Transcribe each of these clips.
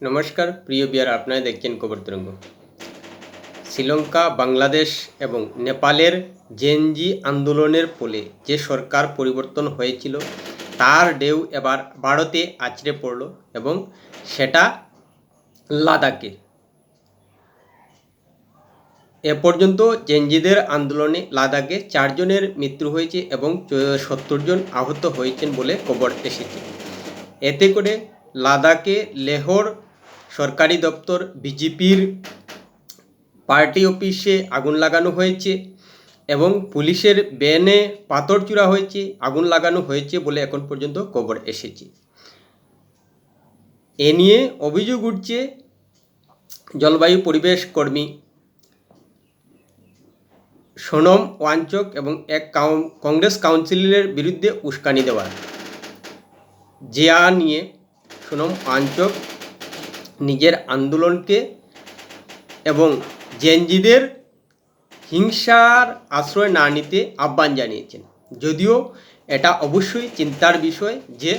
নমস্কার, প্রিয় বিয়ার আপনারা দেখছেন খবর তরঙ্গ। শ্রীলঙ্কা, বাংলাদেশ এবং নেপালের জেনজি আন্দোলনের ফলে যে সরকার পরিবর্তন হয়েছিল, তার ঢেউ এবার ভারতে আছড়ে পড়ল এবং সেটা লাদাখে। এ পর্যন্ত জেনজিদের আন্দোলনে লাদাখে চারজনের মৃত্যু হয়েছে এবং সত্তর জন আহত হয়েছেন বলে খবর এসেছে। এতে করে লাদাখে লেহর সরকারি দপ্তর, বিজেপির পার্টি অফিসে আগুন লাগানো হয়েছে এবং পুলিশের ব্যানে পাথর চূড়া হয়েছে, আগুন লাগানো হয়েছে বলে এখন পর্যন্ত খবর এসেছে। এ নিয়ে অভিযোগ উঠছে জলবায়ু পরিবেশ কর্মী সোনম ওয়াঞ্চক এবং এক কংগ্রেস কাউন্সিলরের বিরুদ্ধে উস্কানি দেওয়া যা নিয়ে সোনম ওয়াঞ্চক নিজের আন্দোলনকে এবং জেনজিদের হিংসার আশ্রয় না নিতে আহ্বান জানিয়েছেন। যদিও এটা অবশ্যই চিন্তার বিষয় যে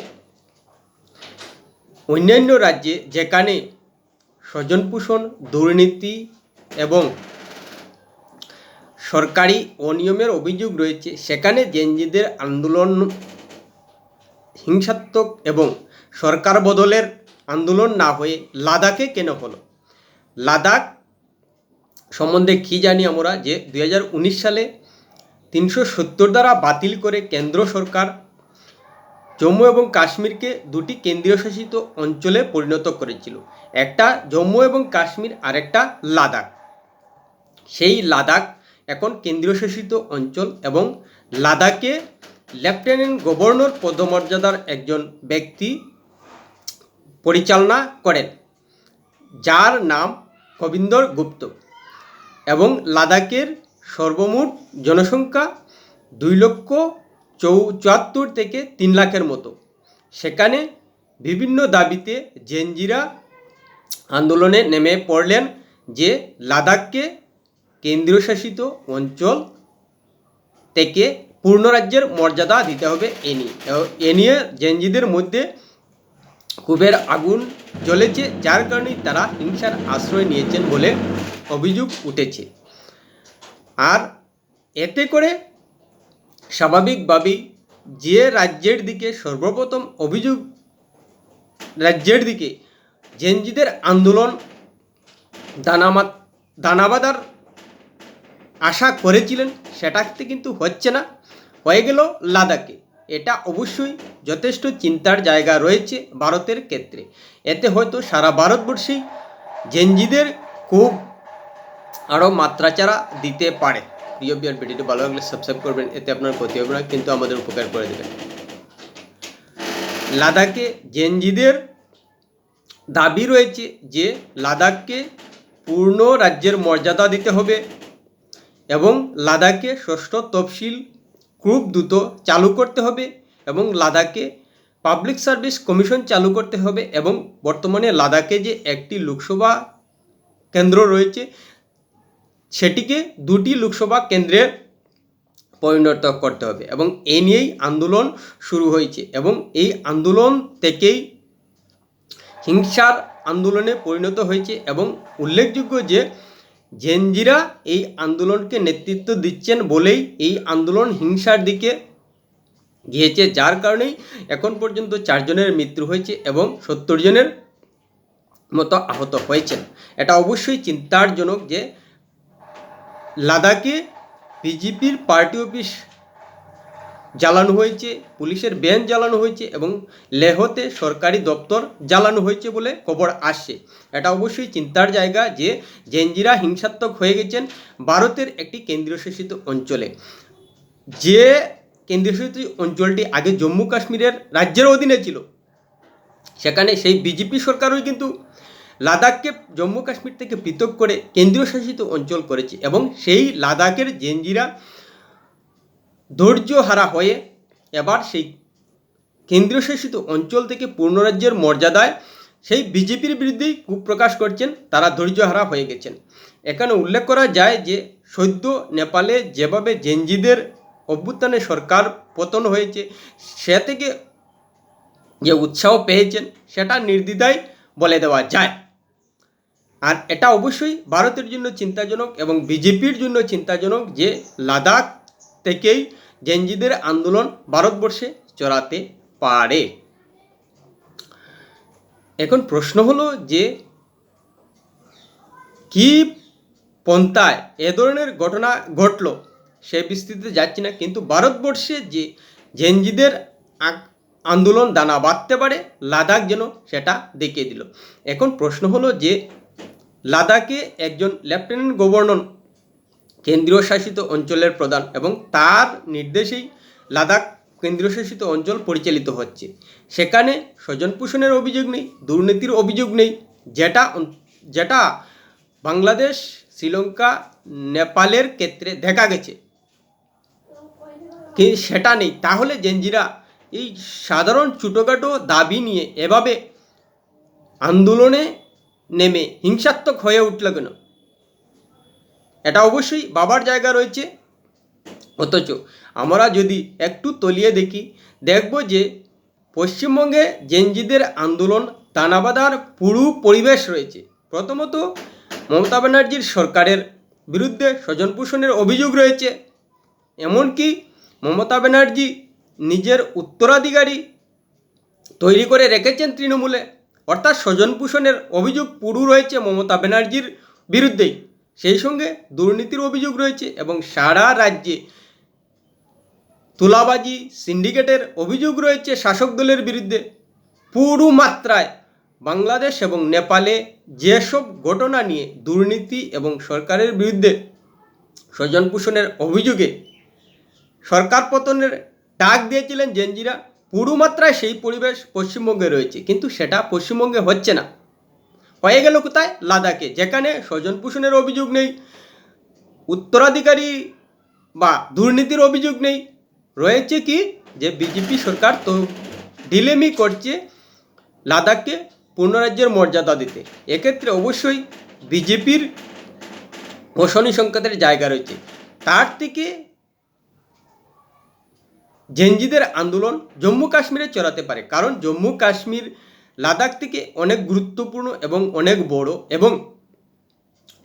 অন্যান্য রাজ্যে যেখানে স্বজনপোষণ, দুর্নীতি এবং সরকারি অনিয়মের অভিযোগ রয়েছে, সেখানে জেনজিদের আন্দোলন হিংসাত্মক এবং সরকার বদলের আন্দোলন না হয়ে লাদাখে কেন হলো? লাদাখ সম্বন্ধে কী জানি আমরা যে দু হাজার উনিশ সালে তিনশো সত্তর দ্বারা বাতিল করে কেন্দ্র সরকার জম্মু এবং কাশ্মীরকে দুটি কেন্দ্রীয় শাসিত অঞ্চলে পরিণত করেছিল। একটা জম্মু এবং কাশ্মীর, আরেকটা লাদাখ। সেই লাদাখ এখন কেন্দ্রীয় শাসিত অঞ্চল এবং লাদাখে লেফটেন্যান্ট গভর্নর পদমর্যাদার একজন ব্যক্তি পরিচালনা করেন, যার নাম কবিন্দর গুপ্ত এবং লাদাখের সর্বমোট জনসংখ্যা দুই লক্ষ চৌ চুয়াত্তর থেকে তিন লাখের মতো। সেখানে বিভিন্ন দাবিতে জেনজিরা আন্দোলনে নেমে পড়লেন যে লাদাখকে কেন্দ্রীয় শাসিত অঞ্চল থেকে পূর্ণ রাজ্যের মর্যাদা দিতে হবে এ নিয়ে। এ নিয়ে জেনজিদের মধ্যে কুবের আগুন জ্বলেছে, যার কারণে তারা হিংসার আশ্রয় নিয়েছেন বলে অভিযোগ উঠেছে। আর এতে করে স্বাভাবিকভাবেই যে রাজ্যের দিকে সর্বপ্রথম অভিযোগ, রাজ্যের দিকে জেনজিদের আন্দোলন দানাবাদার আশা করেছিলেন, সেটাতে কিন্তু হচ্ছে না। হয়ে গেল লাদাখে। এটা অবশ্যই যথেষ্ট চিন্তার জায়গা রয়েছে ভারতের ক্ষেত্রে। এতে হয়তো সারা ভারতবর্ষেই জেনজিদের খুব আরও মাত্রাচাড়া দিতে পারে। প্রিয় বিয়ার ভিডিওটি ভালো লাগলে সাবস্ক্রাইব করবেন, এতে আপনার ক্ষতি হবে না, কিন্তু আমাদের উপকার করে দেবেন। লাদাখে জেনজিদের দাবি রয়েছে যে লাদাখকে পূর্ণ রাজ্যের মর্যাদা দিতে হবে এবং লাদাখে ষষ্ঠ তফসিল খুব দ্রুত চালু করতে হবে এবং লাদাখে পাবলিক সার্ভিস কমিশন চালু করতে হবে এবং বর্তমানে লাদাখে যে একটি লোকসভা কেন্দ্র রয়েছে, সেটিকে দুটি লোকসভা কেন্দ্রের পরিণত করতে হবে এবং এ নিয়েই আন্দোলন শুরু হয়েছে এবং এই আন্দোলন থেকেই হিংসার আন্দোলনে পরিণত হয়েছে এবং উল্লেখযোগ্য যে জেনজিরা এই আন্দোলনকে নেতৃত্ব দিচ্ছেন বলেই এই আন্দোলন হিংসার দিকে গিয়েছে, যার কারণেই এখন পর্যন্ত চারজনের মৃত্যু হয়েছে এবং সত্তর জনের মতো আহত হয়েছেন। এটা অবশ্যই চিন্তারজনক যে লাদাখে বিজেপির পার্টি অফিস জ্বালানো হয়েছে, পুলিশের ব্যান জ্বালানো হয়েছে এবং লেহতে সরকারি দপ্তর জ্বালানো হয়েছে বলে খবর আসছে এটা অবশ্যই চিন্তার জায়গা যে জেনজিরা হিংসাত্মক হয়ে গেছেন ভারতের একটি কেন্দ্রীয় শাসিত অঞ্চলে। যে কেন্দ্রীয় শাসিত অঞ্চলটি আগে জম্মু কাশ্মীরের রাজ্যের অধীনে ছিল, সেখানে সেই বিজেপি সরকারই কিন্তু লাদাখকে জম্মু কাশ্মীর থেকে পৃথক করে কেন্দ্রীয় শাসিত অঞ্চল করেছে এবং সেই লাদাখের জেনজিরা ধৈর্য হারা হয়ে এবার সেই কেন্দ্রীয় শাসিত অঞ্চল থেকে পূর্ণরাজ্যের মর্যাদায় সেই বিজেপির বিরুদ্ধেই ক্ষোভ প্রকাশ করছেন, তারা ধৈর্যহারা হয়ে গেছেন। এখানে উল্লেখ করা যায় যে, সদ্য নেপালে যেভাবে জেনজিদের অভ্যুত্থানে সরকার পতন হয়েছে, সে থেকে যে উৎসাহ পেয়েছেন, সেটা নির্দ্বিধায় বলে দেওয়া যায়। আর এটা অবশ্যই ভারতের জন্য চিন্তাজনক এবং বিজেপির জন্য চিন্তাজনক যে, লাদাখ থেকেই জেনজিদের আন্দোলন ভারতবর্ষে চড়াতে পারে। এখন প্রশ্ন হলো যে, কি পন্থায় এ ধরনের ঘটনা ঘটলো সে বিস্তৃতিতে যাচ্ছি না, কিন্তু ভারতবর্ষে যে জেনজিদের আন্দোলন দানা বাঁধতে পারে, লাদাখ যেন সেটা দেখিয়ে দিল। এখন প্রশ্ন হলো যে, লাদাখে একজন লেফটেন্যান্ট গভর্নর কেন্দ্রীয় শাসিত অঞ্চলের প্রধান এবং তার নির্দেশেই লাদাখ কেন্দ্রীয় শাসিত অঞ্চল পরিচালিত হচ্ছে। সেখানে স্বজন পোষণের অভিযোগ নেই, দুর্নীতির অভিযোগ নেই। যেটা যেটা বাংলাদেশ, শ্রীলঙ্কা, নেপালের ক্ষেত্রে দেখা গেছে। কি সেটা নেই। তাহলে জেনজিরা এই সাধারণ ছোটোখাটো দাবি নিয়ে এভাবে আন্দোলনে নেমে হিংসাত্মক হয়ে উঠল কেন? এটা অবশ্যই বাবার জায়গা রয়েছে। অথচ আমরা যদি একটু তলিয়ে দেখি, দেখব যে পশ্চিমবঙ্গে জেনজিদের আন্দোলন দানাবাদার পুরু পরিবেশ রয়েছে। প্রথমত মমতা ব্যানার্জির সরকারের বিরুদ্ধে স্বজন পোষণের অভিযোগ রয়েছে। এমনকি মমতা ব্যানার্জি নিজের উত্তরাধিকারী তৈরি করে রেখেছেন তৃণমূলে। অর্থাৎ স্বজন পোষণের অভিযোগ পুরু রয়েছে মমতা ব্যানার্জির বিরুদ্ধেই। সেই সঙ্গে দুর্নীতির অভিযোগ রয়েছে এবং সারা রাজ্যে তুলাবাজি সিন্ডিকেটের অভিযোগ রয়েছে শাসক দলের বিরুদ্ধে। পুরু মাত্রায় বাংলাদেশ এবং নেপালে যেসব ঘটনা নিয়ে দুর্নীতি এবং সরকারের বিরুদ্ধে স্বজন পোষণের অভিযোগে সরকার পতনের ডাক দিয়েছিলেন জেনজিরা, পুরো মাত্রায় সেই পরিবেশ পশ্চিমবঙ্গে রয়েছে। কিন্তু সেটা পশ্চিমবঙ্গে হচ্ছে না। হয়ে গেল কোথায়? লাদাখে। যেখানে স্বজন পোষণের অভিযোগ নেই, উত্তরাধিকারী বা দুর্নীতির অভিযোগ নেই। রয়েছে কি যে বিজেপি সরকার তো ঢিলেমি করছে লাদাখকে পূর্ণরাজ্যের মর্যাদা দিতে। এক্ষেত্রে অবশ্যই বিজেপির অশনি সংকেতের জায়গা রয়েছে। তার থেকে জেনজিদের আন্দোলন জম্মু কাশ্মীরে চড়াতে পারে। কারণ জম্মু কাশ্মীর লাদাখ থেকে অনেক গুরুত্বপূর্ণ এবং অনেক বড় এবং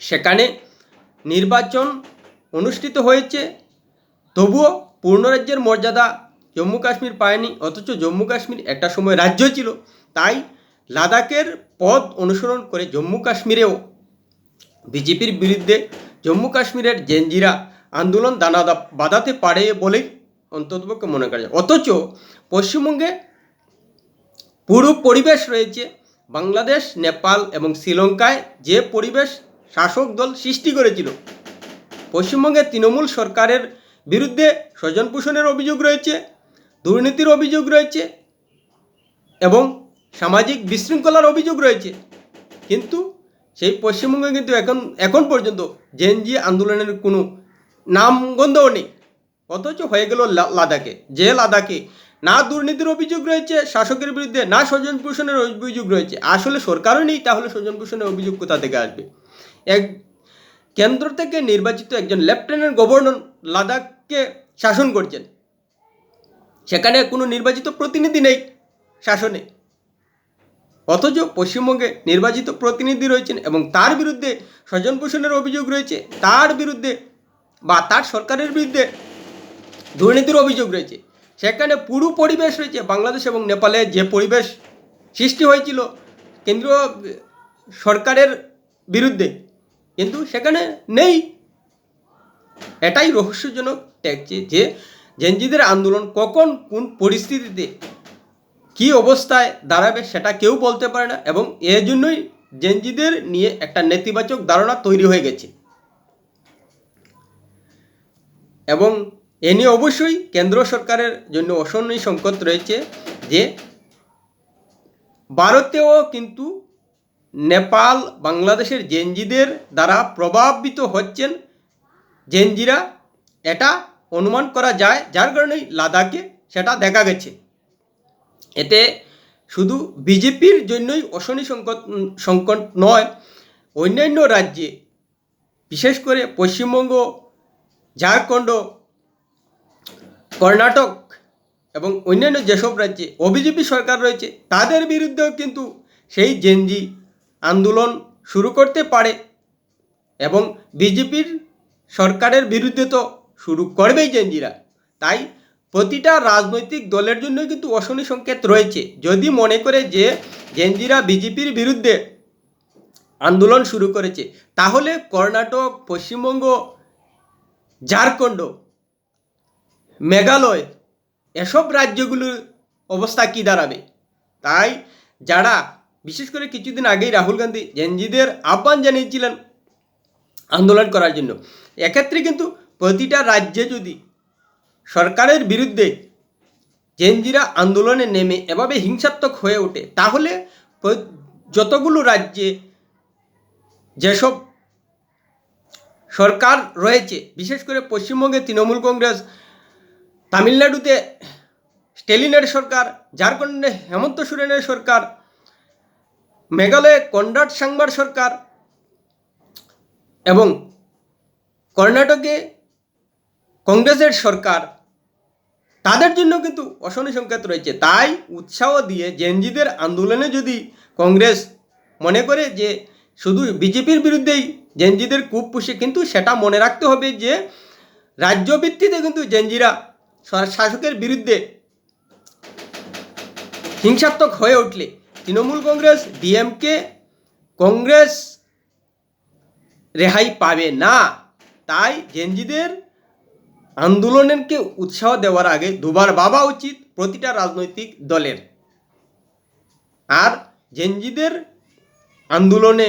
সেখানে নির্বাচন অনুষ্ঠিত হয়েছে। তবুও পূর্ণ রাজ্যের মর্যাদা জম্মু কাশ্মীর পায়নি, অথচ জম্মু কাশ্মীর একটা সময় রাজ্য ছিল। তাই লাদাখের পথ অনুসরণ করে জম্মু কাশ্মীরেও বিজেপির বিরুদ্ধে জম্মু কাশ্মীরের জেনজিরা আন্দোলন দানা বাঁধাতে পারে বলেই অন্ততপক্ষে মনে করা যায়। অথচ পশ্চিমবঙ্গে পুরো পরিবেশ রয়েছে। বাংলাদেশ, নেপাল এবং শ্রীলঙ্কায় যে পরিবেশ শাসক দল সৃষ্টি করেছিল। পশ্চিমবঙ্গে তৃণমূল সরকারের বিরুদ্ধে স্বজন পোষণের অভিযোগ রয়েছে, দুর্নীতির অভিযোগ রয়েছে এবং সামাজিক বিশৃঙ্খলার অভিযোগ রয়েছে। কিন্তু সেই পশ্চিমবঙ্গে কিন্তু এখন এখন পর্যন্ত জেনজি আন্দোলনের কোনো নামগন্ধও নেই। অথচ হয়ে গেল লাদাখে। যে লাদাখে না দুর্নীতির অভিযোগ রয়েছে, শাসকের বিরুদ্ধে না স্বজন পোষণের অভিযোগ রয়েছে। আসলে সরকারও নেই, তাহলে স্বজন পোষণের অভিযোগ কোথা থেকে আসবে? এক কেন্দ্র থেকে নির্বাচিত একজন লেফটেন্যান্ট গভর্নর লাদাখকে শাসন করছেন। সেখানে কোনো নির্বাচিত প্রতিনিধি নেই শাসনে। অথচ পশ্চিমবঙ্গে নির্বাচিত প্রতিনিধি রয়েছেন এবং তার বিরুদ্ধে স্বজন পোষণের অভিযোগ রয়েছে, তার বিরুদ্ধে বা তার সরকারের বিরুদ্ধে দুর্নীতির অভিযোগ রয়েছে। সেখানে পুরো পরিবেশ রয়েছে, বাংলাদেশ এবং নেপালে যে পরিবেশ সৃষ্টি হয়েছিল কেন্দ্রীয় সরকারের বিরুদ্ধে। কিন্তু সেখানে নেই। এটাই রহস্যজনক ঠেকছে যে জেনজিদের আন্দোলন কখন কোন পরিস্থিতিতে কী অবস্থায় দাঁড়াবে সেটা কেউ বলতে পারে না এবং এর জন্যই জেনজিদের নিয়ে একটা নেতিবাচক ধারণা তৈরি হয়ে গেছে। এবং এ নিয়ে অবশ্যই কেন্দ্র সরকারের জন্য অসহনীয় সংকট রয়েছে যে ভারতেও কিন্তু নেপাল, বাংলাদেশের জেনজিদের দ্বারা প্রভাবিত হচ্ছেন জেনজিরা। এটা অনুমান করা যায়, যার কারণেই লাদাখে সেটা দেখা গেছে। এতে শুধু বিজেপির জন্যই অশনি সংকট সংকট নয়, অন্যান্য রাজ্যে, বিশেষ করে পশ্চিমবঙ্গ, ঝাড়খণ্ড কর্ণাটক এবং অন্যান্য যেসব রাজ্যে অবিজেপি সরকার রয়েছে, তাদের বিরুদ্ধেও কিন্তু সেই জেনজি আন্দোলন শুরু করতে পারে এবং বিজেপির সরকারের বিরুদ্ধে তো শুরু করবেই জেনজিরা তাই প্রতিটা রাজনৈতিক দলের জন্য কিন্তু অশনি সংকেত রয়েছে। যদি মনে করে যে জেনজিরা বিজেপির বিরুদ্ধে আন্দোলন শুরু করেছে, তাহলে কর্ণাটক, পশ্চিমবঙ্গ, ঝাড়খণ্ড মেঘালয়, এসব রাজ্যগুলোর অবস্থা কী দাঁড়াবে? তাই যারা, বিশেষ করে কিছুদিন আগেই রাহুল গান্ধী জেনজিদের আহ্বান জানিয়েছিলেন আন্দোলন করার জন্য, এক্ষেত্রে কিন্তু প্রতিটা রাজ্যে যদি সরকারের বিরুদ্ধে জেনজিরা আন্দোলনে নেমে এভাবে হিংসাত্মক হয়ে ওঠে, তাহলে যতগুলো রাজ্যে যেসব সরকার রয়েছে, বিশেষ করে পশ্চিমবঙ্গে তৃণমূল কংগ্রেস তামিলনাড়ুতে স্টেলিনের সরকার, ঝাড়খণ্ডে হেমন্ত সোরেনের সরকার, মেঘালয়ে কন্ডাট সাংবার সরকার এবং কর্ণাটকে কংগ্রেসের সরকার। তাদের জন্য কিন্তু অশনি সংকেত রয়েছে। তাই উৎসাহ দিয়ে জেনজিদের আন্দোলনে যদি কংগ্রেস মনে করে যে শুধু বিজেপির বিরুদ্ধেই জেনজিদের কূপ পুষে, কিন্তু সেটা মনে রাখতে হবে যে রাজ্য ভিত্তিতে কিন্তু জেনজিরা শাসকের বিরুদ্ধে হিংসাত্মক হয়ে উঠলে তৃণমূল কংগ্রেস, ডিএমকে কংগ্রেস রেহাই পাবে না। তাই জেনজিদের আন্দোলনকে উৎসাহ দেওয়ার আগে দুবার ভাবা উচিত প্রতিটা রাজনৈতিক দলের। আর জেনজিদের আন্দোলনে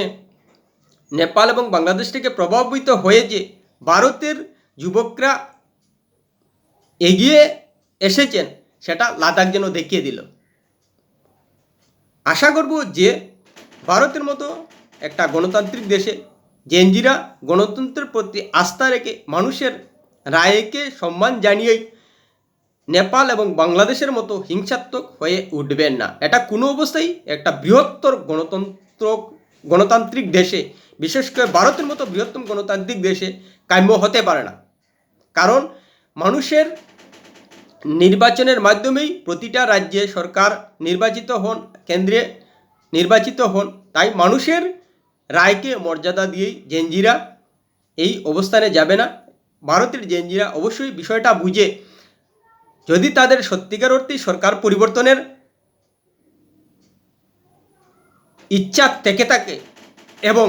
নেপাল এবং বাংলাদেশ থেকে প্রভাবিত হয়ে যে ভারতের যুবকরা এগিয়ে এসেছেন, সেটা লাদাখ যেন দেখিয়ে দিল। আশা করব যে ভারতের মতো একটা গণতান্ত্রিক দেশে জেনজিরা গণতন্ত্রের প্রতি আস্থা রেখে মানুষের রায়কে সম্মান জানিয়েই নেপাল এবং বাংলাদেশের মতো হিংসাত্মক হয়ে উঠবেন না। এটা কোনো অবস্থায় একটা বৃহত্তর গণতন্ত্র, গণতান্ত্রিক দেশে, বিশেষ করে ভারতের মতো বৃহত্তম গণতান্ত্রিক দেশে কাম্য হতে পারে না। কারণ মানুষের নির্বাচনের মাধ্যমেই প্রতিটা রাজ্যে সরকার নির্বাচিত হন, কেন্দ্রে নির্বাচিত হন। তাই মানুষের রায়কে মর্যাদা দিয়েই জেনজিরা এই অবস্থানে যাবে না। ভারতের জেনজিরা অবশ্যই বিষয়টা বুঝে। যদি তাদের সত্যিকার অর্থেই সরকার পরিবর্তনের ইচ্ছা থেকে থাকে এবং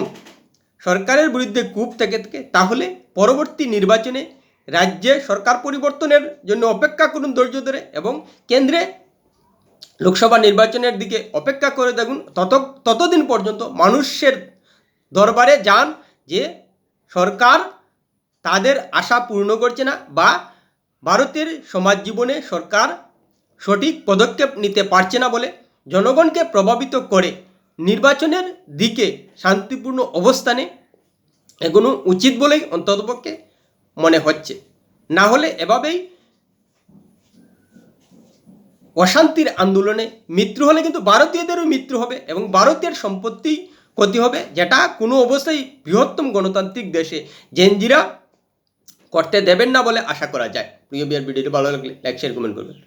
সরকারের বিরুদ্ধে কূপ থেকে থাকে, তাহলে পরবর্তী নির্বাচনে রাজ্যে সরকার পরিবর্তনের জন্য অপেক্ষা করুন ধৈর্য ধরে এবং কেন্দ্রে লোকসভা নির্বাচনের দিকে অপেক্ষা করে দেখুন। তত, ততদিন পর্যন্ত মানুষের দরবারে যান যে সরকার তাদের আশা পূর্ণ করছে না বা ভারতের সমাজ জীবনে সরকার সঠিক পদক্ষেপ নিতে পারছে না বলে জনগণকে প্রভাবিত করে নির্বাচনের দিকে শান্তিপূর্ণ অবস্থানে এগোনো উচিত বলেই অন্ততপক্ষে মনে হচ্ছে। না হলে এভাবেই অশান্তির আন্দোলনে মৃত্যু হলে কিন্তু ভারতীয়দেরও মৃত্যু হবে এবং ভারতীয় সম্পত্তি ক্ষতি হবে, যেটা কোনো অবস্থায় বৃহত্তম গণতান্ত্রিক দেশে জেনজিরা করতে দেবেন না বলে আশা করা যায়। প্রিয় বিয়ার, ভিডিওটি ভালো লাগলে লাইক শেয়ার কমেন্ট করবেন।